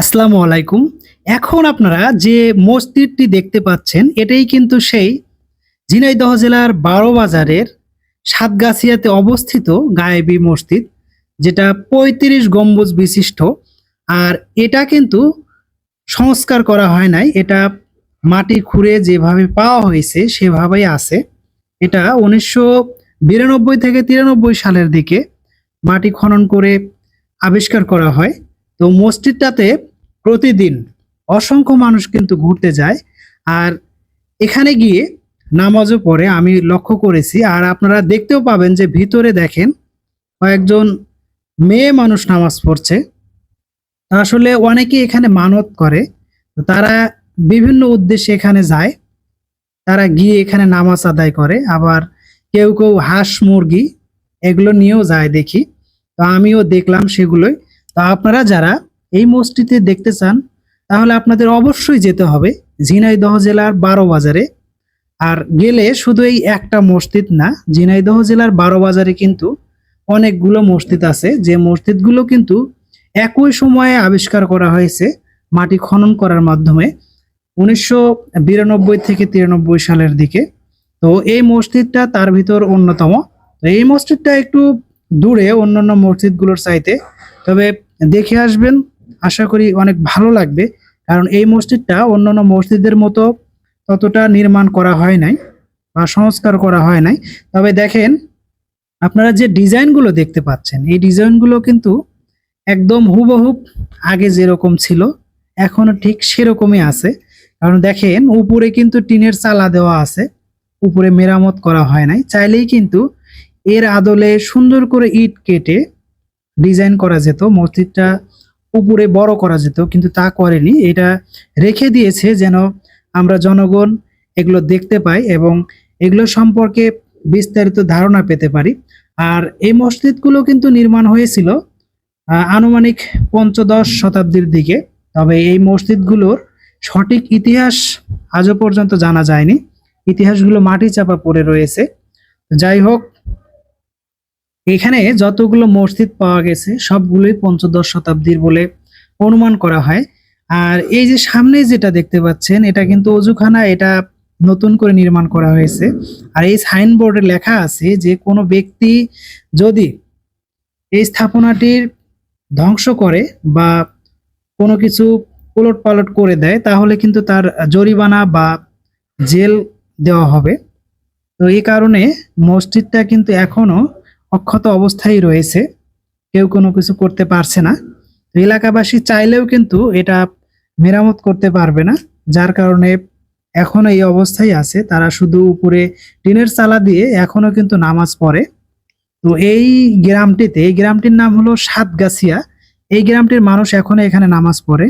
আসসালামু আলাইকুম। এখন আপনারা যে মসজিদটি দেখতে পাচ্ছেন, এটাই কিন্তু সেই ঝিনাইদহ জেলার বারো বাজারের সাতগাছিয়াতে অবস্থিত গায়েবী মসজিদ, যেটা পঁয়ত্রিশ গম্বুজ বিশিষ্ট। আর এটা কিন্তু সংস্কার করা হয় নাই, এটা মাটি খুঁড়ে যেভাবে পাওয়া হয়েছে, সেভাবেই আছে। এটা উনিশশো বিরানব্বই থেকে তিরানব্বই সালের দিকে মাটি খনন করে আবিষ্কার করা হয়। তো মসজিদটাতে প্রতিদিন অসংখ্য মানুষ কিন্তু ঘুরতে যায়। আর এখানে গিয়ে নামাজও পড়ে, আমি লক্ষ্য করেছি। আর আপনারা দেখতেও পাবেন যে ভিতরে দেখেন কয়েকজন মেয়ে মানুষ নামাজ পড়ছে। আসলে অনেকে এখানে মানত করে। তারা বিভিন্ন উদ্দেশ্যে এখানে যায়। তারা গিয়ে এখানে নামাজ আদায় করে। আবার কেউ কেউ হাঁস মুরগি এগুলো নিয়েও যায় দেখি। তো আমিও দেখলাম সেগুলোই। তো আপনারা যারা এই মসজিদে দেখতে চান, তাহলে আপনাদের অবশ্যই যেতে হবে ঝিনাইদহ জেলার বারো বাজারে। আর গেলে শুধু এই একটা মসজিদ না, ঝিনাইদহ জেলার বারো বাজারে কিন্তু অনেকগুলো মসজিদ আছে। যে মসজিদগুলো কিন্তু একই সময়ে আবিষ্কার করা হয়েছে, মাটি খনন করার মাধ্যমে উনিশশো বিরানব্বই থেকে তিরানব্বই সালের দিকে। তো এই মসজিদটা তার ভিতর অন্যতম। তো এই মসজিদটা একটু দূরে অন্যান্য মসজিদগুলোর চাইতে। তবে দেখে আসবেন। আশা করি অনেক ভালো লাগবে। কারণ এই মসজিদটা অন্যান্য মসজিদের মতো ততটা নির্মাণ করা হয় নাই বা সংস্কার করা হয় নাই। তবে দেখেন, আপনারা যে ডিজাইনগুলো দেখতে পাচ্ছেন, এই ডিজাইনগুলো কিন্তু একদম হুবহুব আগে যেরকম ছিল, এখনও ঠিক সেরকমই আছে। কারণ দেখেন, উপরে কিন্তু টিনের চালা দেওয়া আছে, উপরে মেরামত করা হয় নাই। চাইলেই কিন্তু এর আদলে সুন্দর করে ইট কেটে ডিজাইন করা যেত, মসজিদটা উপরে বড় করা যেত, কিন্তু তা করেনি। এটা রেখে দিয়েছে যেন আমরা জনগণ এগুলো দেখতে পাই এবং এগুলো সম্পর্কে বিস্তারিত ধারণা পেতে পারি। আর এই মসজিদগুলো কিন্তু নির্মাণ হয়েছিল আনুমানিক পঞ্চদশ শতাব্দীর দিকে। তবে এই মসজিদগুলোর সঠিক ইতিহাস আজও পর্যন্ত জানা যায়নি। ইতিহাসগুলো মাটি চাপা পড়ে রয়েছে। যাই হোক এখানে যতগুলো মসজিদ পাওয়া গেছে, সবগুলোই পঞ্চদশ শতাব্দীর বলে অনুমান করা হয়। আর এই যে সামনে যেটা দেখতে পাচ্ছেন, এটা কিন্তু অজুখানা, এটা নতুন করে নির্মাণ করা হয়েছে। আর এই সাইনবোর্ডে লেখা আছে যে, কোনো ব্যক্তি যদি এই স্থাপনাটির ধ্বংস করে বা কোনো কিছু উলট পালট করে দেয়, তাহলে কিন্তু তার জরিমানা বা জেল দেওয়া হবে। তো এই কারণে মসজিদটা কিন্তু এখনও অক্ষত অবস্থায় রয়েছে। কেউ কোনো কিছু করতে পারছে না। এলাকাবাসী চাইলেও কিন্তু এটা মেরামত করতে পারবে না, যার কারণে এখনও এই অবস্থায় আছে। তারা শুধু উপরে টিনের চালা দিয়ে এখনও কিন্তু নামাজ পড়ে। তো এই গ্রামটিতে, এই গ্রামটির নাম হলো সাতগাছিয়া। এই গ্রামটির মানুষ এখনও এখানে নামাজ পড়ে।